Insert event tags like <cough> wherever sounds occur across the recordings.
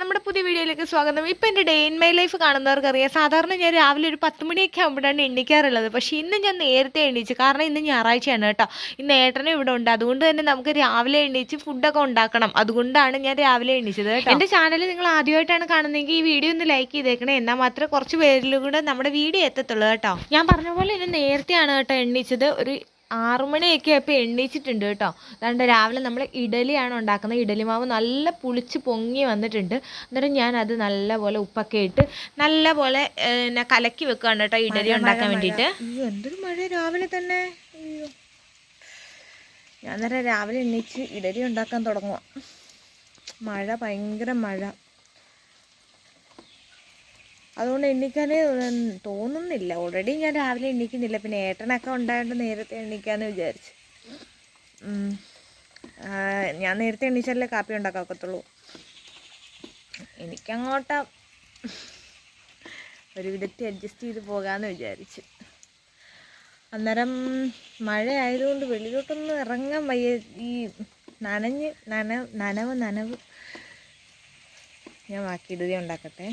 നമ്മുടെ പുതിയ വീഡിയോയിലേക്ക് സ്വാഗതം. ഇപ്പം എന്റെ ഡേ ഇൻ മൈ ലൈഫ് കാണുന്നവർക്കറിയാം. സാധാരണ ഞാൻ രാവിലെ ഒരു പത്ത് മണിയൊക്കെ ആകുമ്പോഴാണ് എണ്ണിക്കാറുള്ളത് പക്ഷേ ഇന്ന് ഞാൻ നേരത്തെ എണീച്ചു. കാരണം ഇന്ന് ഞായറാഴ്ചയാണ് കേട്ടോ. ഇന്ന് ഏട്ടനും ഇവിടെ ഉണ്ട്. അതുകൊണ്ട് തന്നെ നമുക്ക് രാവിലെ എണീച്ച് ഫുഡൊക്കെ ഉണ്ടാക്കണം. അതുകൊണ്ടാണ് ഞാൻ രാവിലെ എണീച്ചത് കേട്ടോ. എന്റെ ചാനൽ നിങ്ങൾ ആദ്യമായിട്ടാണ് കാണുന്നതെങ്കിൽ ഈ വീഡിയോ ഒന്ന് ലൈക്ക് ചെയ്തേക്കണേ. എന്നാൽ മാത്രമേ കുറച്ച് പേരിലും കൂടെ നമ്മുടെ വീഡിയോ എത്തത്തുള്ളൂ കേട്ടോ. ഞാൻ പറഞ്ഞ പോലെ ഇന്ന് നേരത്തെയാണ് കേട്ടോ എണ്ണിച്ചത് ഒരു ആറുമണിയൊക്കെ ആയപ്പോൾ എണ്ണീച്ചിട്ടുണ്ട് കേട്ടോ. അതുകൊണ്ട് രാവിലെ നമ്മൾ ഇഡലിയാണ് ഉണ്ടാക്കുന്നത്. ഇഡലി മാവ് നല്ല പുളിച്ച് പൊങ്ങി വന്നിട്ടുണ്ട്. അന്നേരം ഞാൻ അത് നല്ലപോലെ ഉപ്പൊക്കെ ഇട്ട് നല്ലപോലെ പിന്നെ കലക്കി വെക്കുകയാണ് കേട്ടോ ഇഡലി ഉണ്ടാക്കാൻ വേണ്ടിയിട്ട്. എന്തൊരു മഴ രാവിലെ തന്നെ. ഞാൻ നേരെ രാവിലെ എണ്ണീച്ച് ഇഡലി ഉണ്ടാക്കാൻ തുടങ്ങുക മഴ ഭയങ്കര മഴ. അതുകൊണ്ട് എണ്ണിക്കാനേ തോന്നുന്നില്ല. ഓൾറെഡി ഞാൻ രാവിലെ എണ്ണിക്കുന്നില്ല. പിന്നെ ഏട്ടനൊക്കെ ഉണ്ടായതുകൊണ്ട് നേരത്തെ എണ്ണിക്കാന്ന് വിചാരിച്ചു. ഞാൻ നേരത്തെ എണ്ണിച്ചാലേ കാപ്പി ഉണ്ടാക്കാൻ എനിക്കങ്ങോട്ട് ഒരു വിധത്തിൽ അഡ്ജസ്റ്റ് ചെയ്ത് പോകാമെന്ന് വിചാരിച്ചു. അന്നേരം മഴ ആയതുകൊണ്ട് വെളിയിലോട്ടൊന്നും ഇറങ്ങാൻ വയ്യ. ഈ നനഞ്ഞ് നന നനവ് നനവ്. ഞാൻ ബാക്കി ഇടുക ഉണ്ടാക്കട്ടെ.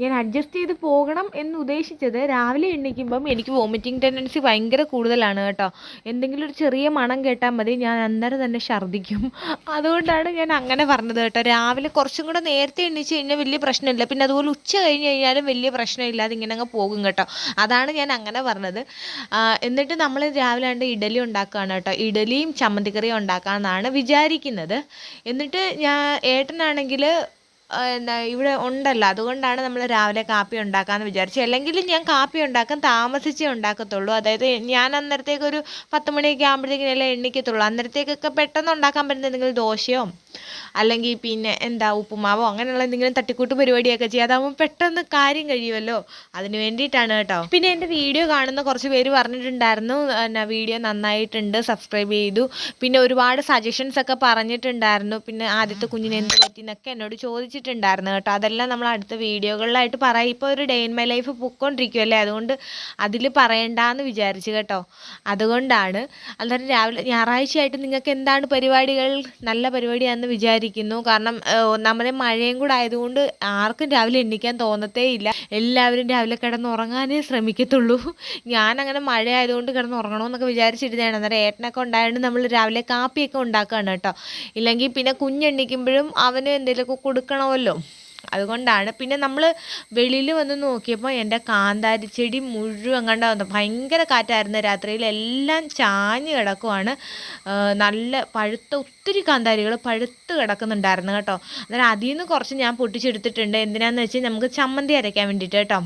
ഞാൻ അഡ്ജസ്റ്റ് ചെയ്ത് പോകണം എന്ന് ഉദ്ദേശിച്ചത് രാവിലെ എണീക്കുമ്പം എനിക്ക് വോമിറ്റിംഗ് ടെൻഡൻസി ഭയങ്കര കൂടുതലാണ് കേട്ടോ. എന്തെങ്കിലും ഒരു ചെറിയ മണം കേട്ടാൽ മതി ഞാൻ അന്നേരം തന്നെ ഛർദ്ദിക്കും. അതുകൊണ്ടാണ് ഞാൻ അങ്ങനെ പറഞ്ഞത് കേട്ടോ. രാവിലെ കുറച്ചും കൂടെ നേരത്തെ എണീച്ച് കഴിഞ്ഞാൽ വലിയ പ്രശ്നമില്ല. പിന്നെ അതുപോലെ ഉച്ച കഴിഞ്ഞ് കഴിഞ്ഞാലും വലിയ പ്രശ്നമില്ലാതെ ഇങ്ങനെ അങ്ങ് പോകും കേട്ടോ. അതാണ് ഞാൻ അങ്ങനെ പറഞ്ഞത്. എന്നിട്ട് നമ്മൾ രാവിലെ കണ്ട് ഇഡലി ഉണ്ടാക്കുകയാണ് കേട്ടോ. ഇഡലിയും ചമ്മന്തിക്കറിയും ഉണ്ടാക്കാമെന്നാണ് വിചാരിക്കുന്നത്. എന്നിട്ട് ഞാൻ ഏട്ടനാണെങ്കിൽ എന്താ ഇവിടെ ഉണ്ടല്ലോ. അതുകൊണ്ടാണ് നമ്മൾ രാവിലെ കാപ്പി ഉണ്ടാക്കാമെന്ന് വിചാരിച്ചു. അല്ലെങ്കിൽ ഞാൻ കാപ്പി ഉണ്ടാക്കാൻ താമസിച്ചേ ഉണ്ടാക്കത്തുള്ളൂ. അതായത് ഞാൻ അന്നേരത്തേക്ക് ഒരു പത്ത് മണിയൊക്കെ ആകുമ്പോഴത്തേക്കിനല്ലേ എണ്ണിക്കത്തുള്ളൂ. അന്നേരത്തേക്കൊക്കെ പെട്ടെന്ന് ഉണ്ടാക്കാൻ പറ്റുന്ന എന്തെങ്കിലും ദോശയോ അല്ലെങ്കിൽ പിന്നെ എന്താ ഉപ്പുമാവോ അങ്ങനെയുള്ള എന്തെങ്കിലും തട്ടിക്കൂട്ട് പരിപാടിയൊക്കെ ചെയ്യുക അതാകുമ്പോൾ പെട്ടെന്ന് കാര്യം കഴിയുമല്ലോ അതിന് വേണ്ടിയിട്ടാണ് കേട്ടോ. പിന്നെ എന്റെ വീഡിയോ കാണുന്ന കുറച്ച് പേര് പറഞ്ഞിട്ടുണ്ടായിരുന്നു. എന്നാ വീഡിയോ നന്നായിട്ടുണ്ട് സബ്സ്ക്രൈബ് ചെയ്തു. പിന്നെ ഒരുപാട് സജഷൻസ് ഒക്കെ പറഞ്ഞിട്ടുണ്ടായിരുന്നു. പിന്നെ ആദ്യത്തെ കുഞ്ഞിന് എന്ത് പറ്റി എന്നൊക്കെ എന്നോട് ചോദിച്ചിട്ടുണ്ടായിരുന്നു കേട്ടോ. അതെല്ലാം നമ്മൾ അടുത്ത വീഡിയോകളിലായിട്ട് പറയാം. ഇപ്പോൾ ഒരു ഡേ ഇൻ മൈ ലൈഫ് പൊക്കൊണ്ടിരിക്കുമല്ലേ അതുകൊണ്ട് അതിൽ പറയണ്ടെന്ന് വിചാരിച്ചു കേട്ടോ. അതുകൊണ്ടാണ്. അന്നേരം രാവിലെ ഞായറാഴ്ചയായിട്ട് നിങ്ങൾക്ക് എന്താണ് പരിപാടികൾ? നല്ല പരിപാടിയാണെന്ന് വിചാരിക്കുന്നു. കാരണം ഒന്നാമത് മഴയും കൂടെ ആയതുകൊണ്ട് ആർക്കും രാവിലെ എണ്ണിക്കാൻ തോന്നത്തേ ഇല്ല. എല്ലാവരും രാവിലെ കിടന്നുറങ്ങാനേ ശ്രമിക്കത്തുള്ളൂ. ഞാൻ അങ്ങനെ മഴ ആയതുകൊണ്ട് കിടന്നുറങ്ങണമെന്നൊക്കെ വിചാരിച്ചിരുന്നതാണ്. അന്നേരം ഏട്ടനൊക്കെ ഉണ്ടായതുകൊണ്ട് നമ്മൾ രാവിലെ കാപ്പിയൊക്കെ ഉണ്ടാക്കുകയാണ് കേട്ടോ. ഇല്ലെങ്കിൽ പിന്നെ കുഞ്ഞെണ്ണിക്കുമ്പോഴും അവന് എന്തെങ്കിലുമൊക്കെ കൊടുക്കണമല്ലോ. അതുകൊണ്ടാണ്. പിന്നെ നമ്മൾ വെളിയിൽ വന്ന് നോക്കിയപ്പോൾ എന്റെ കാന്താരി ചെടി മുഴുവൻ കണ്ട ഭയങ്കര കാറ്റായിരുന്നു. രാത്രിയിൽ എല്ലാം ചാഞ്ഞ് കിടക്കുവാണ്. നല്ല പഴുത്ത ഒത്തിരി കാന്താരികൾ പഴുത്ത് കിടക്കുന്നുണ്ടായിരുന്നു കേട്ടോ. അന്നേരം അതിൽ നിന്ന് കുറച്ച് ഞാൻ പൊട്ടിച്ചെടുത്തിട്ടുണ്ട്. എന്തിനാന്ന് വെച്ചാൽ നമുക്ക് ചമ്മന്തി അരയ്ക്കാൻ വേണ്ടിയിട്ട് കേട്ടോ.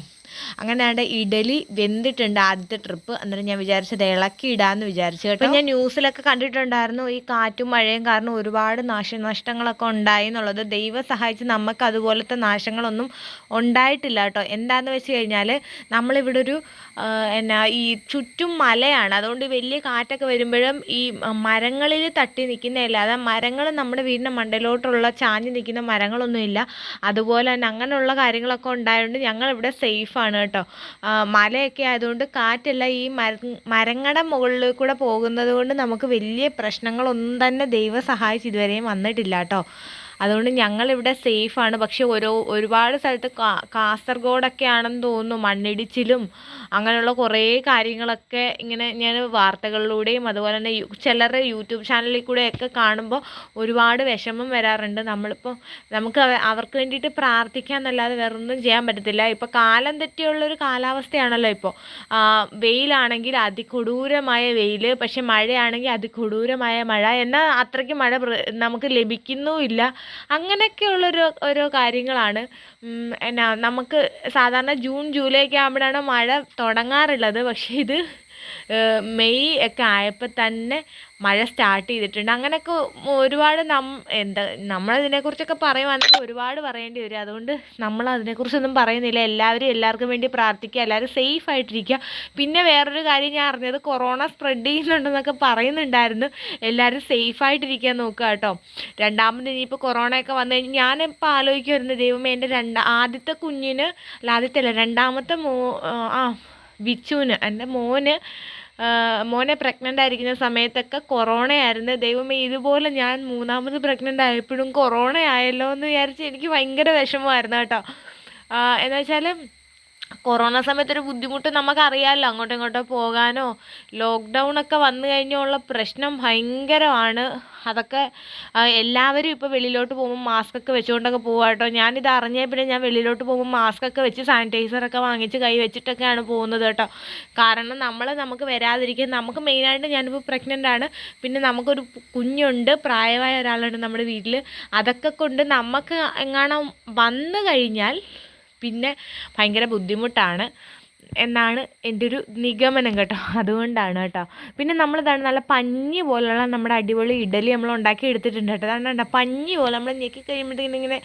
അങ്ങനെ ഇഡലി വെന്തിട്ടുണ്ട് ആദ്യത്തെ ട്രിപ്പ് അന്നേരം ഞാൻ വിചാരിച്ചത് ഇളക്കി ഇടാന്ന് വിചാരിച്ചു കേട്ടോ. ഞാൻ ന്യൂസിലൊക്കെ കണ്ടിട്ടുണ്ടായിരുന്നു ഈ കാറ്റും മഴയും കാരണം ഒരുപാട് നാശനഷ്ടങ്ങളൊക്കെ ഉണ്ടായി എന്നുള്ളത്. ദൈവം സഹായിച്ച് നമുക്ക് അതുപോലത്തെ നാശങ്ങളൊന്നും ഉണ്ടായിട്ടില്ല കേട്ടോ. എന്താന്ന് വെച്ച് കഴിഞ്ഞാൽ നമ്മളിവിടെ ഒരു എന്നാ ഈ ചുറ്റും മലയാണ്. അതുകൊണ്ട് വലിയ കാറ്റൊക്കെ വരുമ്പോഴും ഈ മരങ്ങളിൽ തട്ടി നിൽക്കുന്നതല്ലാതെ മരങ്ങൾ നമ്മുടെ വീടിന്റെ മണ്ടയിലോട്ടുള്ള ചാഞ്ഞ് നിൽക്കുന്ന മരങ്ങളൊന്നുമില്ല. അതുപോലെ തന്നെ അങ്ങനെയുള്ള കാര്യങ്ങളൊക്കെ ഉണ്ടായതുകൊണ്ട് ഞങ്ങളിവിടെ സേഫാണ് കേട്ടോ. മലയൊക്കെ ആയതുകൊണ്ട് കാറ്റല്ല ഈ മര മരങ്ങളുടെ മുകളിൽ കൂടെ പോകുന്നത് കൊണ്ട് നമുക്ക് വലിയ പ്രശ്നങ്ങളൊന്നും തന്നെ ദൈവം സഹായിച്ച് ഇതുവരെയും വന്നിട്ടില്ല കേട്ടോ. അതുകൊണ്ട് ഞങ്ങളിവിടെ സേഫാണ്. പക്ഷെ ഓരോ ഒരുപാട് സ്ഥലത്ത് കാസർഗോഡൊക്കെ ആണെന്ന് തോന്നുന്നു. മണ്ണിടിച്ചിലും അങ്ങനെയുള്ള കുറേ കാര്യങ്ങളൊക്കെ ഇങ്ങനെ ഞാൻ വാർത്തകളിലൂടെയും അതുപോലെ തന്നെ ചിലരുടെ യൂട്യൂബ് ചാനലിൽ കൂടെയൊക്കെ കാണുമ്പോൾ ഒരുപാട് വിഷമം വരാറുണ്ട്. നമ്മളിപ്പോൾ നമുക്ക് അവർക്ക് വേണ്ടിയിട്ട് പ്രാർത്ഥിക്കാന്നല്ലാതെ വേറെ ഒന്നും ചെയ്യാൻ പറ്റത്തില്ല. ഇപ്പോൾ കാലം തെറ്റിയുള്ളൊരു കാലാവസ്ഥയാണല്ലോ ഇപ്പോൾ. വെയിലാണെങ്കിൽ അതികൊടൂരമായ വെയിൽ പക്ഷെ മഴയാണെങ്കിൽ അതികൊടൂരമായ മഴ. എന്നാൽ അത്രയ്ക്ക് മഴ നമുക്ക് ലഭിക്കുന്നുമില്ല. അങ്ങനെയൊക്കെയുള്ളൊരു ഓരോ കാര്യങ്ങളാണ്. എന്നാ നമുക്ക് സാധാരണ ജൂൺ ജൂലൈ ഒക്കെ ആകുമ്പോഴാണ് മഴ തുടങ്ങാറുള്ളത്. പക്ഷേ ഇത് മെയ് ഒക്കെ ആയപ്പോൾ തന്നെ മഴ സ്റ്റാർട്ട് ചെയ്തിട്ടുണ്ട്. അങ്ങനെയൊക്കെ ഒരുപാട് നം എന്താ നമ്മളതിനെക്കുറിച്ചൊക്കെ പറയുവാണെങ്കിൽ ഒരുപാട് പറയേണ്ടി വരും. അതുകൊണ്ട് നമ്മൾ അതിനെക്കുറിച്ചൊന്നും പറയുന്നില്ല. എല്ലാവരും എല്ലാവർക്കും വേണ്ടി പ്രാർത്ഥിക്കുക. എല്ലാവരും സേഫ് ആയിട്ടിരിക്കുക. പിന്നെ വേറൊരു കാര്യം ഞാൻ അറിഞ്ഞത് കൊറോണ സ്പ്രെഡ് ചെയ്യുന്നുണ്ടെന്നൊക്കെ പറയുന്നുണ്ടായിരുന്നു. എല്ലാവരും സേഫ് ആയിട്ടിരിക്കാൻ നോക്കുക കേട്ടോ. രണ്ടാമത് ഇനിയിപ്പോൾ കൊറോണയൊക്കെ വന്നു കഴിഞ്ഞാൽ ഞാനിപ്പോൾ ആലോചിക്കുമായിരുന്നു ദൈവമേ എന്റെ രണ്ടാ ആദ്യത്തെ കുഞ്ഞിന് അല്ല ആദ്യത്തെ അല്ല രണ്ടാമത്തെ മോ ആ വിച്ചുവിന്. എന്റെ മോന് മോനെ പ്രഗ്നന്റ് ആയിരിക്കുന്ന സമയത്തൊക്കെ കൊറോണ ആയിരുന്നു ദൈവമേ ഇതുപോലെ ഞാൻ മൂന്നാമത് പ്രഗ്നന്റ് ആയപ്പോഴും കൊറോണ ആയല്ലോ എന്ന് വിചാരിച്ച് എനിക്ക് ഭയങ്കര വിഷമമായിരുന്നു കേട്ടോ. ആ, എന്ന് വെച്ചാൽ കൊറോണ സമയത്തൊരു ബുദ്ധിമുട്ട് നമുക്കറിയാമല്ലോ അങ്ങോട്ടും ഇങ്ങോട്ടോ പോകാനോ. ലോക്ക്ഡൗൺ ഒക്കെ വന്നു കഴിഞ്ഞുള്ള പ്രശ്നം ഭയങ്കരമാണ്. അതൊക്കെ എല്ലാവരും ഇപ്പോൾ വെളിയിലോട്ട് പോകുമ്പോൾ മാസ്ക് ഒക്കെ വെച്ചുകൊണ്ടൊക്കെ പോകുക കേട്ടോ ഞാനിത് അറിഞ്ഞ പിന്നെ ഞാൻ വെളിയിലോട്ട് പോകുമ്പോൾ മാസ്ക് ഒക്കെ വെച്ച് സാനിറ്റൈസറൊക്കെ വാങ്ങിച്ച് കൈ വെച്ചിട്ടൊക്കെയാണ് പോകുന്നത് കേട്ടോ. കാരണം നമ്മൾ നമുക്ക് വരാതിരിക്കാൻ നമുക്ക് മെയിനായിട്ട് ഞാനിപ്പോൾ പ്രഗ്നന്റ് ആണ്. പിന്നെ നമുക്കൊരു കുഞ്ഞുണ്ട് പ്രായമായ ഒരാളുണ്ട് നമ്മുടെ വീട്ടിൽ അതൊക്കെ കൊണ്ട് നമുക്ക് എങ്ങാനും വന്നു കഴിഞ്ഞാൽ പിന്നെ ഭയങ്കര ബുദ്ധിമുട്ടാണ് എന്നാണ് എന്റെ ഒരു നിഗമനം കേട്ടോ. <laughs> അതുകൊണ്ടാണ് കേട്ടോ. പിന്നെ നമ്മളിതാണ് നല്ല പഞ്ഞി പോലുള്ള നമ്മുടെ അടിപൊളി ഇഡലി നമ്മൾ ഉണ്ടാക്കി എടുത്തിട്ടുണ്ട് കേട്ടോ. അതാണ് കേട്ടോ പഞ്ഞി പോലെ നമ്മൾ ഞെക്കി കഴിയുമ്പോഴത്തേക്കും ഇങ്ങനെ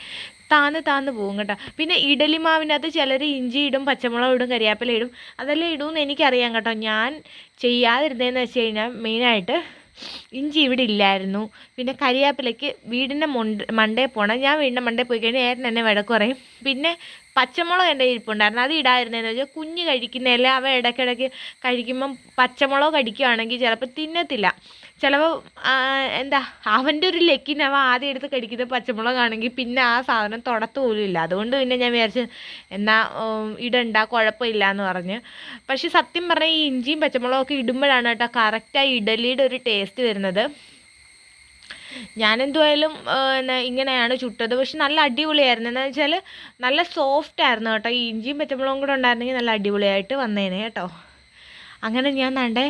താന്ന് താന്ന് പോകും കേട്ടോ. പിന്നെ ഇഡലി മാവിനകത്ത് ചിലർ ഇഞ്ചി ഇടും പച്ചമുളക് ഇടും കരിയാപ്പില ഇടും. അതെല്ലാം ഇടുമെന്ന് എനിക്കറിയാം കേട്ടോ. ഞാൻ ചെയ്യാതിരുന്നതെന്ന് വെച്ച് കഴിഞ്ഞാൽ മെയിനായിട്ട് ഇഞ്ചി ഇവിടെ ഇല്ലായിരുന്നു. പിന്നെ കരിയാപ്പിലയ്ക്ക് വീടിന്റെ മൊണ്ട് മണ്ടേ പോകണം ഞാൻ വീടിന്റെ മണ്ടേ പോയി കഴിഞ്ഞാൽ ഏട്ടൻ എന്നെ വിടക്ക് പറയും പിന്നെ പച്ചമുളക് എന്റെ ഇരിപ്പുണ്ടായിരുന്നു. അത് ഇടായിരുന്നതെന്ന് വെച്ചാൽ കുഞ്ഞ് കഴിക്കുന്നതല്ല അവ ഇടയ്ക്കിടയ്ക്ക് കഴിക്കുമ്പം പച്ചമുളക് കടിക്കുകയാണെങ്കിൽ ചിലപ്പോൾ തിന്നത്തില്ല. ചിലപ്പോൾ എന്താ അവന്റെ ഒരു ലക്കിന് അവ ആദ്യം എടുത്ത് കടിക്കുന്നത് പച്ചമുളകാണെങ്കിൽ പിന്നെ ആ സാധനം തുടത്ത് പോലും ഇല്ല. അതുകൊണ്ട് പിന്നെ ഞാൻ വിചാരിച്ചു എന്നാൽ ഇടണ്ട കുഴപ്പമില്ല എന്ന് പറഞ്ഞ്. പക്ഷേ സത്യം പറഞ്ഞാൽ ഈ ഇഞ്ചിയും പച്ചമുളകൊക്കെ ഇടുമ്പോഴാണ് കേട്ടോ കറക്റ്റായി ഇഡലിയുടെ ഒരു ടേസ്റ്റ് വരുന്നത്. ഞാൻ എന്തുവായാലും പിന്നെ ഇങ്ങനെയാണ് ചുട്ടത്. പക്ഷെ നല്ല അടിപൊളിയായിരുന്നു. എന്താ വെച്ചാൽ നല്ല സോഫ്റ്റ് ആയിരുന്നു കേട്ടോ. ഈ ഇഞ്ചിയും പച്ചമുളകും കൂടെ ഉണ്ടായിരുന്നെങ്കിൽ നല്ല അടിപൊളിയായിട്ട് വന്നേനെ കേട്ടോ. അങ്ങനെ ഞാൻ നണ്ടേ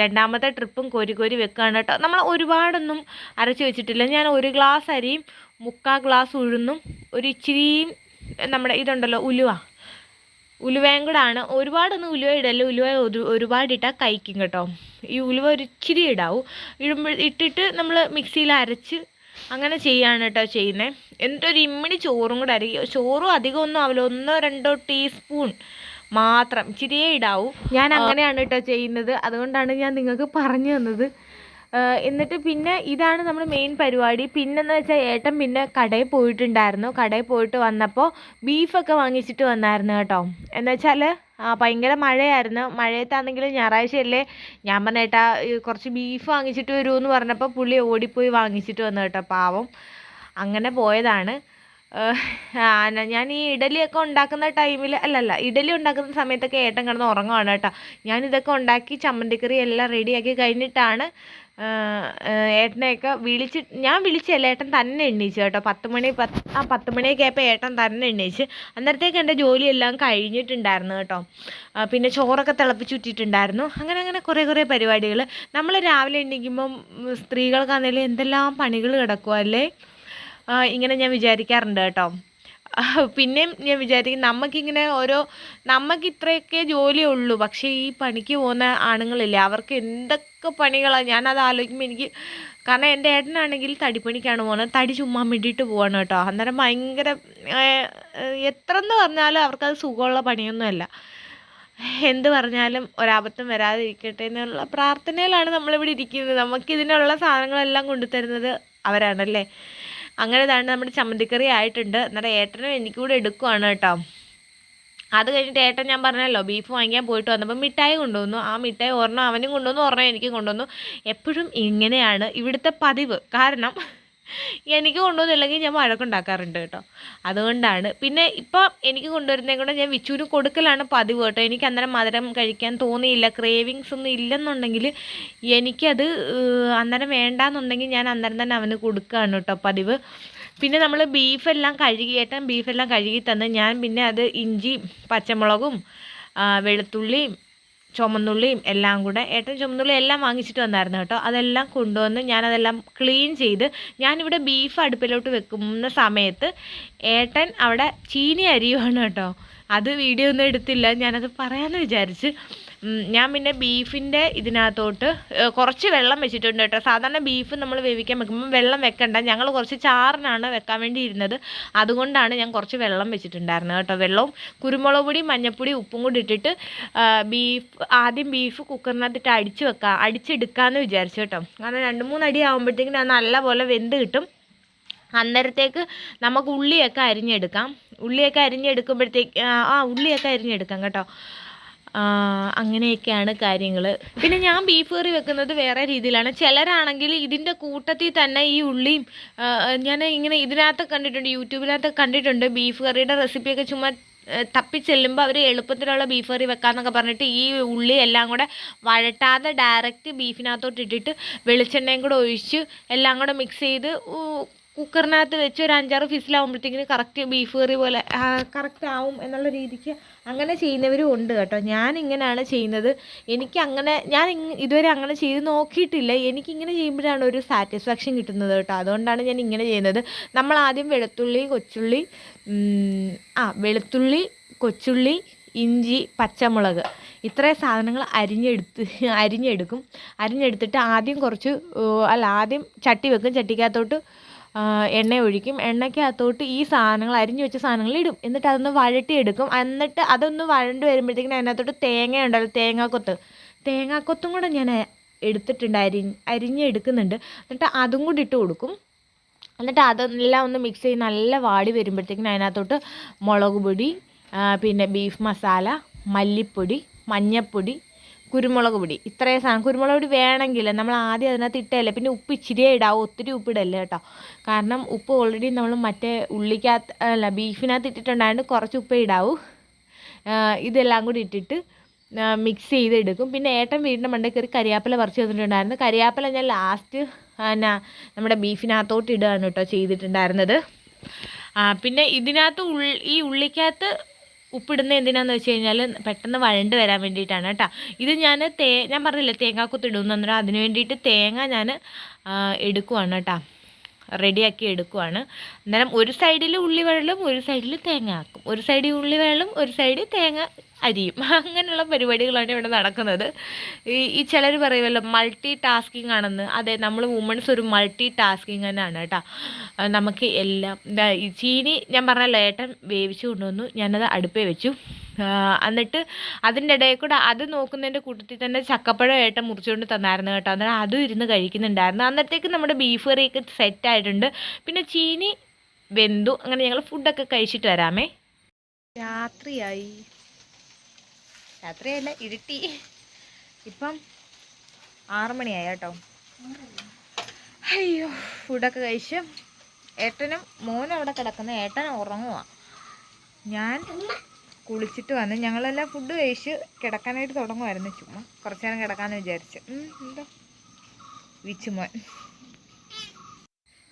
രണ്ടാമത്തെ ട്രിപ്പും കോരി കോരി വെക്കുകയാണ് കേട്ടോ. നമ്മൾ ഒരുപാടൊന്നും അരച്ച് വെച്ചിട്ടില്ല. ഞാൻ ഒരു ഗ്ലാസ് അരിയും മുക്കാൽ ഗ്ലാസ് ഉഴുന്നും ഒരു ഇച്ചിരിയും നമ്മുടെ ഇതുണ്ടല്ലോ ഉലുവ. ഉലുവയും കൂടെ ആണ് ഒരുപാടൊന്നും ഉലുവ ഇടല്ല. ഉലുവ ഒരു- ഒരുപാട് ഇട്ടാൽ കഴിക്കും കേട്ടോ. ഈ ഉലുവ ഒരു ഇച്ചിരി ഇടാവും. ഇടുമ്പോൾ ഇട്ടിട്ട് നമ്മൾ മിക്സിയിൽ അരച്ച് അങ്ങനെ ചെയ്യാണ് കേട്ടോ ചെയ്യുന്നത് എന്നിട്ട് ഒരു ഇമ്മിണി ചോറും കൂടെ അരയ്ക്കും ചോറും അധികം ഒന്നും ആവില്ല. ഒന്നോ രണ്ടോ ടീസ്പൂൺ മാത്രം. ഇച്ചിരിയേ ഇടാവൂ. ഞാൻ അങ്ങനെയാണ് കേട്ടോ ചെയ്യുന്നത്. അതുകൊണ്ടാണ് ഞാൻ നിങ്ങൾക്ക് പറഞ്ഞു തന്നത്. എന്നിട്ട് പിന്നെ ഇതാണ് നമ്മുടെ മെയിൻ പരിപാടി. പിന്നെന്ന് വെച്ചാൽ ഏട്ടൻ പിന്നെ കടയിൽ പോയിട്ടുണ്ടായിരുന്നു. കടയിൽ പോയിട്ട് വന്നപ്പോൾ ബീഫൊക്കെ വാങ്ങിച്ചിട്ട് വന്നായിരുന്നു കേട്ടോ. എന്ന് വെച്ചാൽ ഭയങ്കര മഴയായിരുന്നു. മഴയത്താണെങ്കിലും ഞായറാഴ്ചയല്ലേ ഞാൻ പറഞ്ഞ ഏട്ടാ കുറച്ച് ബീഫ് വാങ്ങിച്ചിട്ട് വരുമെന്ന് പറഞ്ഞപ്പോൾ പുള്ളി ഓടിപ്പോയി വാങ്ങിച്ചിട്ട് വന്നു കേട്ടോ പാവം. അങ്ങനെ പോയതാണ്. ഞാൻ ഈ ഇഡലിയൊക്കെ ഉണ്ടാക്കുന്ന ടൈമിൽ അല്ലല്ല ഇഡലി ഉണ്ടാക്കുന്ന സമയത്തൊക്കെ ഏട്ടൻ കിടന്ന് ഉറങ്ങുവാണ് കേട്ടോ. ഞാനിതൊക്കെ ഉണ്ടാക്കി ചമ്മന്തിക്കറി എല്ലാം റെഡിയാക്കി കഴിഞ്ഞിട്ടാണ് ഏട്ടനെയൊക്കെ വിളിച്ച് ഞാൻ വിളിച്ചല്ല ഏട്ടൻ തന്നെ എണ്ണീച്ചു കേട്ടോ. പത്ത് മണി പത്ത് ആ പത്ത് മണിയൊക്കെ ആയപ്പോൾ ഏട്ടൻ തന്നെ എണ്ണീച്ച്. അന്നേരത്തേക്ക് എന്റെ ജോലിയെല്ലാം കഴിഞ്ഞിട്ടുണ്ടായിരുന്നു കേട്ടോ. പിന്നെ ചോറൊക്കെ തിളപ്പിച്ചുറ്റിട്ടുണ്ടായിരുന്നു അങ്ങനെ അങ്ങനെ കുറേ കുറേ പരിപാടികൾ. നമ്മൾ രാവിലെ എണീക്കുമ്പം ഉം, സ്ത്രീകൾക്കാണെങ്കിലും എന്തെല്ലാം പണികൾ കിടക്കുമല്ലേ ഇങ്ങനെ ഞാൻ വിചാരിക്കാറുണ്ട് കേട്ടോ. <laughs> പിന്നെയും ഞാൻ വിചാരിക്കും നമുക്കിങ്ങനെ ഓരോ നമുക്ക് ഇത്രയൊക്കെ ജോലിയേ ഉള്ളൂ പക്ഷേ ഈ പണിക്ക് പോകുന്ന ആണുങ്ങളില്ലേ അവർക്ക് എന്തൊക്കെ പണികളാണ് ഞാനത് ആലോചിക്കുമ്പോൾ എനിക്ക് കാരണം എന്റെ ഏട്ടനാണെങ്കിൽ തടിപ്പണിക്കാണ് പോകുന്നത്. തടി ചുമ്മാ വേണ്ടിയിട്ട് പോവാണ് കേട്ടോ. അന്നേരം ഭയങ്കര എത്ര എന്ന് പറഞ്ഞാലും അവർക്കത് സുഖമുള്ള പണിയൊന്നുമല്ല. എന്ത് പറഞ്ഞാലും ഒരാപത്തും വരാതിരിക്കട്ടെ എന്നുള്ള പ്രാർത്ഥനയിലാണ് നമ്മളിവിടെ ഇരിക്കുന്നത്. നമുക്കിതിനുള്ള സാധനങ്ങളെല്ലാം കൊണ്ടുതരുന്നത് അവരാണല്ലേ? അങ്ങനെ തന്നെ നമ്മുടെ ചമ്മന്തിക്കറി ആയിട്ടുണ്ട്. അന്നേരം ഏട്ടനും എനിക്ക് കൂടെ എടുക്കുവാണ് കേട്ടോ. അത് കഴിഞ്ഞിട്ട് ഏട്ടൻ ഞാൻ പറഞ്ഞല്ലോ ബീഫ് വാങ്ങിക്കാൻ പോയിട്ട് വന്നപ്പോൾ മിഠായി കൊണ്ടുവന്നു. ആ മിഠായി ഒരെണ്ണം അവനും കൊണ്ടുവന്നു ഒരെണ്ണം എനിക്കും കൊണ്ടുവന്നു. എപ്പോഴും ഇങ്ങനെയാണ് ഇവിടുത്തെ പതിവ്. കാരണം എനിക്ക് കൊണ്ടുവന്നില്ലെങ്കിൽ ഞാൻ വഴക്കുണ്ടാക്കാറുണ്ട് കേട്ടോ. അതുകൊണ്ടാണ്. പിന്നെ ഇപ്പം എനിക്ക് കൊണ്ടുവരുന്നതിനെ കൊണ്ട് ഞാൻ വിച്ചുവിന് കൊടുക്കലാണ് പതിവ് കേട്ടോ. എനിക്ക് അന്നേരം മധുരം കഴിക്കാൻ തോന്നിയില്ല ക്രേവിങ്സ് ഒന്നും ഇല്ലെന്നുണ്ടെങ്കിൽ എനിക്കത് അന്നേരം വേണ്ടാന്നുണ്ടെങ്കിൽ ഞാൻ അന്നേരം തന്നെ അവന് കൊടുക്കുകയാണ് കേട്ടോ പതിവ്. പിന്നെ നമ്മൾ ബീഫെല്ലാം കഴുകി ഏട്ടൻ ബീഫെല്ലാം കഴുകി തന്ന് ഞാൻ പിന്നെ അത് ഇഞ്ചി പച്ചമുളകും വെളുത്തുള്ളിയും ചുമന്നുള്ളിയും എല്ലാം കൂടെ ഏട്ടൻ ചുമന്നുള്ളി എല്ലാം വാങ്ങിച്ചിട്ട് വന്നായിരുന്നു കേട്ടോ. അതെല്ലാം കൊണ്ടുവന്ന് ഞാനതെല്ലാം ക്ലീൻ ചെയ്ത് ഞാനിവിടെ ബീഫ് അടുപ്പിലോട്ട് വെക്കുന്ന സമയത്ത് ഏട്ടൻ അവിടെ ചീനി അരിയുവാണ് കേട്ടോ. അത് വീഡിയോ ഒന്നും എടുത്തില്ല. ഞാനത് പറയാമെന്ന് വിചാരിച്ച് ഞാൻ പിന്നെ ബീഫിന്റെ ഇതിനകത്തോട്ട് കുറച്ച് വെള്ളം വെച്ചിട്ടുണ്ട് കേട്ടോ. സാധാരണ ബീഫ് നമ്മൾ വേവിക്കാൻ വെക്കുമ്പോൾ വെള്ളം വെക്കണ്ട. ഞങ്ങൾ കുറച്ച് ചാറിനാണ് വെക്കാൻ വേണ്ടി ഇരുന്നത്. അതുകൊണ്ടാണ് ഞാൻ കുറച്ച് വെള്ളം വെച്ചിട്ടുണ്ടായിരുന്നത് കേട്ടോ. വെള്ളവും കുരുമുളക് പൊടി മഞ്ഞൾപ്പൊടി ഉപ്പും കൂടി ഇട്ടിട്ട് ബീഫ് ആദ്യം ബീഫ് കുക്കറിനകത്തിട്ട് അടിച്ച് വെക്കാം അടിച്ചെടുക്കാമെന്ന് വിചാരിച്ചു കേട്ടോ. കാരണം രണ്ട് മൂന്ന് അടി ആകുമ്പോഴത്തേക്കിനും അത് നല്ലപോലെ വെന്ത് കിട്ടും. അന്നേരത്തേക്ക് നമുക്ക് ഉള്ളിയൊക്കെ അരിഞ്ഞെടുക്കാം. ഉള്ളിയൊക്കെ അരിഞ്ഞെടുക്കുമ്പോഴത്തേക്ക് ആ, ഉള്ളിയൊക്കെ അരിഞ്ഞെടുക്കാം കേട്ടോ. അങ്ങനെയൊക്കെയാണ് കാര്യങ്ങൾ പിന്നെ ഞാൻ ബീഫ് കറി വെക്കുന്നത് വേറെ രീതിയിലാണ്. ചിലരാണെങ്കിൽ ഇതിന്റെ കൂട്ടത്തിൽ തന്നെ ഈ ഉള്ളിയും ഞാൻ ഇങ്ങനെ ഇതിനകത്ത് കണ്ടിട്ടുണ്ട് യൂട്യൂബിനകത്ത് കണ്ടിട്ടുണ്ട് ബീഫ് കറിയുടെ റെസിപ്പിയൊക്കെ ചുമ്മാ തപ്പി തപ്പിച്ചെല്ലുമ്പോൾ അവർ എളുപ്പത്തിലുള്ള ബീഫ് കറി വെക്കാമെന്നൊക്കെ പറഞ്ഞിട്ട് ഈ ഉള്ളി എല്ലാം കൂടെ വഴട്ടാതെ ഡയറക്റ്റ് ബീഫിനകത്തോട്ട് ഇട്ടിട്ട് വെളിച്ചെണ്ണയും കൂടെ ഒഴിച്ച് എല്ലാം കൂടെ മിക്സ് ചെയ്ത് കുക്കറിനകത്ത് വെച്ച് ഒരു അഞ്ചാറ് ഫിസിലാവുമ്പോഴത്തേക്കിന് കറക്റ്റ് ബീഫ് കറി പോലെ കറക്റ്റ് ആവും എന്നുള്ള രീതിക്ക് അങ്ങനെ ചെയ്യുന്നവരും ഉണ്ട് കേട്ടോ. ഞാൻ ഇങ്ങനെയാണ് ചെയ്യുന്നത്. എനിക്ക് അങ്ങനെ ഞാൻ ഇതുവരെ അങ്ങനെ ചെയ്ത് നോക്കിയിട്ടില്ല. എനിക്കിങ്ങനെ ചെയ്യുമ്പോഴാണ് ഒരു സാറ്റിസ്ഫാക്ഷൻ കിട്ടുന്നത് കേട്ടോ. അതുകൊണ്ടാണ് ഞാൻ ഇങ്ങനെ ചെയ്യുന്നത്. നമ്മൾ ആദ്യം വെളുത്തുള്ളി കൊച്ചുള്ളി ആ വെളുത്തുള്ളി കൊച്ചുള്ളി ഇഞ്ചി പച്ചമുളക് ഇത്രയും സാധനങ്ങൾ അരിഞ്ഞെടുത്ത് അരിഞ്ഞെടുക്കും. അരിഞ്ഞെടുത്തിട്ട് ആദ്യം കുറച്ച് അല്ല ആദ്യം ചട്ടി വെക്കും. ചട്ടിക്കകത്തോട്ട് എണ്ണ ഒഴിക്കും. എണ്ണയ്ക്കകത്തോട്ട് ഈ സാധനങ്ങൾ അരിഞ്ഞു വെച്ച സാധനങ്ങൾ ഇടും. എന്നിട്ട് അതൊന്ന് വഴട്ടിയെടുക്കും എന്നിട്ട് അതൊന്ന് വഴണ്ട് വരുമ്പോഴത്തേക്കിനും അതിനകത്തോട്ട് തേങ്ങ ഉണ്ടല്ലോ തേങ്ങാക്കൊത്ത്. തേങ്ങാക്കൊത്തും കൂടെ ഞാൻ എടുത്തിട്ടുണ്ട് അരി അരിഞ്ഞെടുക്കുന്നുണ്ട്. എന്നിട്ട് അതും കൂടി ഇട്ട് കൊടുക്കും. എന്നിട്ട് അതെല്ലാം ഒന്ന് മിക്സ് ചെയ്ത് നല്ല വാടി വരുമ്പോഴത്തേക്കിനും അതിനകത്തോട്ട് മുളക് പൊടി പിന്നെ ബീഫ് മസാല മല്ലിപ്പൊടി മഞ്ഞൾപ്പൊടി കുരുമുളക് പൊടി. ഇത്രയും സാധനം. കുരുമുളക് പൊടി വേണമെങ്കിൽ നമ്മൾ ആദ്യം അതിനകത്ത് ഇട്ടല്ലേ? പിന്നെ ഉപ്പ് ഇച്ചിരിയേ ഇടാവും. ഒത്തിരി ഉപ്പ് ഇടല്ലേ കേട്ടോ? കാരണം ഉപ്പ് ഓൾറെഡി നമ്മൾ മറ്റേ ഉള്ളിക്കകത്ത് അല്ല ബീഫിനകത്ത് ഇട്ടിട്ടുണ്ടായതുകൊണ്ട് കുറച്ച് ഉപ്പേ ഇടാവൂ. ഇതെല്ലാം കൂടി ഇട്ടിട്ട് മിക്സ് ചെയ്തെടുക്കും. പിന്നെ ഏട്ടൻ വീടിന്റെ മണ്ടേ കയറി കരിയാപ്പില പറിച്ച് തന്നിട്ടുണ്ടായിരുന്നു. കരിയാപ്പില ഞാൻ ലാസ്റ്റ് എന്നാ നമ്മുടെ ബീഫിനകത്തോട്ട് ഇടുകയാണ് കേട്ടോ ചെയ്തിട്ടുണ്ടായിരുന്നത്. പിന്നെ ഇതിനകത്ത് ഈ ഉള്ളിക്കകത്ത് ഉപ്പിടുന്ന എന്തിനാന്ന് വെച്ച് കഴിഞ്ഞാൽ പെട്ടെന്ന് വഴണ്ട് വരാൻ വേണ്ടിയിട്ടാണ് കേട്ടോ. ഇത് ഞാൻ തേ ഞാൻ പറഞ്ഞില്ലേ തേങ്ങാക്കൊത്ത് ഇടുന്നു അന്നേരം അതിന് വേണ്ടിയിട്ട് തേങ്ങ ഞാൻ എടുക്കുവാണ് കേട്ടോ. റെഡിയാക്കി എടുക്കുവാണ്. അന്നേരം ഒരു സൈഡിൽ ഉള്ളി വെള്ളം ഒരു സൈഡിൽ തേങ്ങ ആക്കും. ഒരു സൈഡിൽ ഉള്ളി വെള്ളം ഒരു സൈഡിൽ തേങ്ങ അരിയും. <laughs> അങ്ങനെയുള്ള പരിപാടികളാണ് ഇവിടെ നടക്കുന്നത്. ഈ ഈ ചിലർ പറയുമല്ലോ മൾട്ടി ടാസ്കിങ് ആണെന്ന്. അതെ നമ്മൾ വുമൺസ് ഒരു മൾട്ടി ടാസ്കിങ് തന്നെയാണ് കേട്ടോ. നമുക്ക് എല്ലാം ഈ ചീനി ഞാൻ പറഞ്ഞല്ലോ ഏട്ടൻ വേവിച്ച് കൊണ്ടുവന്നു. ഞാനത് അടുപ്പേ വെച്ചു. എന്നിട്ട് അതിന്റെ ഇടയിൽ കൂടെ അത് നോക്കുന്നതിന്റെ കൂട്ടത്തിൽ തന്നെ ചക്കപ്പഴം ഏട്ടൻ മുറിച്ചുകൊണ്ട് തന്നായിരുന്നു കേട്ടോ. അന്നേരം അതും ഇരുന്ന് കഴിക്കുന്നുണ്ടായിരുന്നു. അന്നത്തേക്ക് നമ്മുടെ ബീഫ് കറിയൊക്കെ സെറ്റ് ആയിട്ടുണ്ട്. പിന്നെ ചീനി വെന്തു. അങ്ങനെ ഞങ്ങൾ ഫുഡൊക്കെ കഴിച്ചിട്ട് വരാമേ. രാത്രിയായി. രാത്രിയല്ല ഇരുട്ടി. ഇപ്പം ആറുമണിയായി കേട്ടോ. അയ്യോ ഫുഡൊക്കെ കഴിച്ച് ഏട്ടനും മോനും അവിടെ കിടക്കുന്ന ഏട്ടൻ ഉറങ്ങുക ഞാൻ കുളിച്ചിട്ട് വന്ന് ഞങ്ങളെല്ലാം ഫുഡ് കഴിച്ച് കിടക്കാനായിട്ട് തുടങ്ങുമായിരുന്നു ചുമ്മാ കുറച്ച് നേരം കിടക്കാമെന്ന് വിചാരിച്ച്. വിച്ചുമോൻ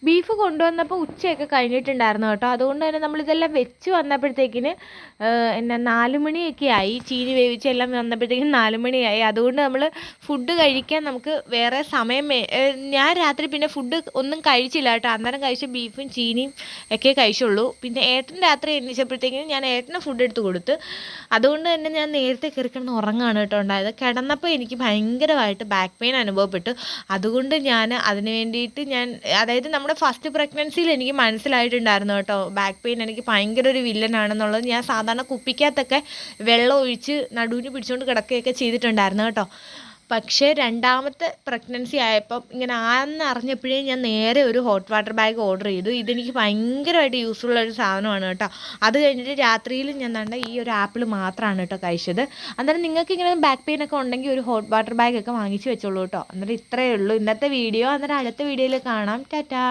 ബീഫ് കൊണ്ടുവന്നപ്പോൾ ഉച്ചയൊക്കെ കഴിഞ്ഞിട്ടുണ്ടായിരുന്നു കേട്ടോ. അതുകൊണ്ട് തന്നെ നമ്മളിതെല്ലാം വെച്ച് വന്നപ്പോഴത്തേക്കിന് എന്നാ നാല് മണിയൊക്കെ ആയി. ചീനി വേവിച്ച് എല്ലാം വന്നപ്പോഴത്തേക്കും നാല് മണിയായി. അതുകൊണ്ട് നമ്മൾ ഫുഡ് കഴിക്കാൻ നമുക്ക് വേറെ സമയം ഞാൻ രാത്രി പിന്നെ ഫുഡ് ഒന്നും കഴിച്ചില്ല കേട്ടോ. അന്നേരം കഴിച്ച ബീഫും ചീനിയും ഒക്കെ കഴിച്ചുള്ളൂ. പിന്നെ ഏട്ടൻ രാത്രി എണീച്ചപ്പോഴത്തേക്കും ഞാൻ ഏട്ടന് ഫുഡ് എടുത്ത് കൊടുത്ത് അതുകൊണ്ട് തന്നെ ഞാൻ നേരത്തെ കയറി കിടന്ന് ഉറങ്ങാണ് കേട്ടോ ഉണ്ടായത്. കിടന്നപ്പോൾ എനിക്ക് ഭയങ്കരമായിട്ട് ബാക്ക് പെയിൻ അനുഭവപ്പെട്ടു. അതുകൊണ്ട് ഞാൻ അതിന് വേണ്ടിയിട്ട് ഞാൻ അതായത് നമ്മുടെ ഫസ്റ്റ് പ്രഗ്നൻസിയിൽ എനിക്ക് മനസ്സിലായിട്ടുണ്ടായിരുന്നു കേട്ടോ. ബാക്ക് പെയിൻ എനിക്ക് ഭയങ്കര ഒരു വില്ലനാണെന്നുള്ളത് ഞാൻ സാധാരണ കുപ്പിക്കകത്തൊക്കെ വെള്ളം ഒഴിച്ച് നടുവിന് പിടിച്ചുകൊണ്ട് കിടക്കുകയൊക്കെ ചെയ്തിട്ടുണ്ടായിരുന്നു കേട്ടോ. പക്ഷേ രണ്ടാമത്തെ പ്രഗ്നൻസി ആയപ്പം ഇങ്ങനെ ആന്ന് അറിഞ്ഞപ്പോഴേ ഞാൻ നേരെ ഒരു ഹോട്ട് വാട്ടർ ബാഗ് ഓർഡർ ചെയ്തു. ഇതെനിക്ക് ഭയങ്കരമായിട്ട് യൂസ്ഫുൾ ഒരു സാധനമാണ് കേട്ടോ. അത് കഴിഞ്ഞിട്ട് രാത്രിയിൽ ഞാൻ കണ്ട ഈ ഒരു ആപ്പിൾ മാത്രമാണ് കേട്ടോ കഴിച്ചത്. അന്നേരം നിങ്ങൾക്ക് ഇങ്ങനെ ബാക്ക് പെയിൻ ഒക്കെ ഉണ്ടെങ്കിൽ ഒരു ഹോട്ട് വാട്ടർ ബാഗ് ഒക്കെ വാങ്ങിച്ച് വെച്ചോളൂ കേട്ടോ. അന്നേരം ഇത്രയേ ഉള്ളൂ. ഇന്നത്തെ വീഡിയോ അന്നേരം അടുത്ത വീഡിയോയിൽ കാണാം. ടാറ്റാ.